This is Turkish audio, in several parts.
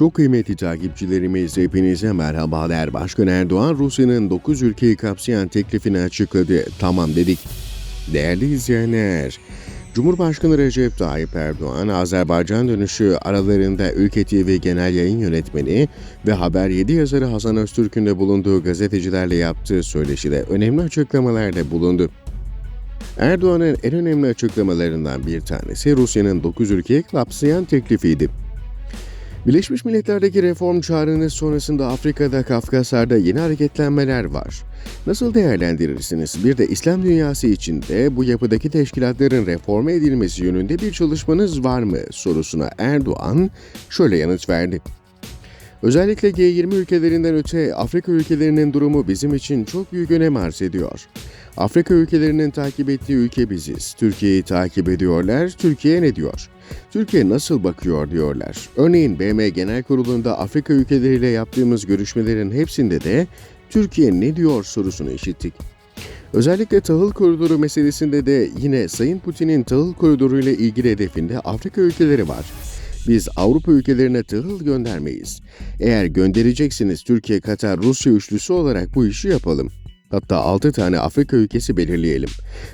Çok kıymetli takipçilerimiz hepinize merhabalar. Başkan Erdoğan Rusya'nın 9 ülkeyi kapsayan teklifini açıkladı. Tamam dedik. Değerli izleyenler, Cumhurbaşkanı Recep Tayyip Erdoğan, Azerbaycan dönüşü aralarında Ülke TV Genel Yayın Yönetmeni ve Haber 7 yazarı Hasan Öztürk'ün de bulunduğu gazetecilerle yaptığı söyleşide önemli açıklamalarda bulundu. Erdoğan'ın en önemli açıklamalarından bir tanesi Rusya'nın 9 ülkeyi kapsayan teklifiydi. Birleşmiş Milletler'deki reform çağrınız sonrasında Afrika'da, Kafkaslar'da yeni hareketlenmeler var. Nasıl değerlendirirsiniz? Bir de İslam dünyası içinde bu yapıdaki teşkilatların reforme edilmesi yönünde bir çalışmanız var mı sorusuna Erdoğan şöyle yanıt verdi. Özellikle G20 ülkelerinden öte Afrika ülkelerinin durumu bizim için çok büyük önem arz ediyor. Afrika ülkelerinin takip ettiği ülke biziz. Türkiye'yi takip ediyorlar. Türkiye ne diyor? Türkiye nasıl bakıyor diyorlar. Örneğin BM Genel Kurulu'nda Afrika ülkeleriyle yaptığımız görüşmelerin hepsinde de Türkiye ne diyor sorusunu işittik. Özellikle tahıl koridoru meselesinde de yine Sayın Putin'in tahıl koridoru ile ilgili hedefinde Afrika ülkeleri var. Biz Avrupa ülkelerine tahıl göndermeyiz. Eğer göndereceksiniz Türkiye, Katar, Rusya üçlüsü olarak bu işi yapalım. Hatta 6 tane Afrika ülkesi belirleyelim.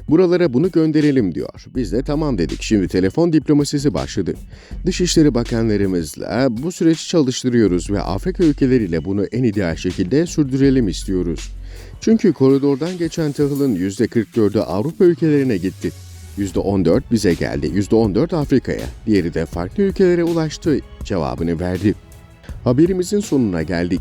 Buralara bunu gönderelim diyor. Biz de tamam dedik. Şimdi telefon diplomasisi başladı. Dışişleri Bakanlarımızla bu süreci çalıştırıyoruz ve Afrika ülkeleriyle bunu en ideal şekilde sürdürelim istiyoruz. Çünkü koridordan geçen tahılın %44'ü Avrupa ülkelerine gitti. %14 bize geldi, %14 Afrika'ya, diğeri de farklı ülkelere ulaştı cevabını verdi. Haberimizin sonuna geldik.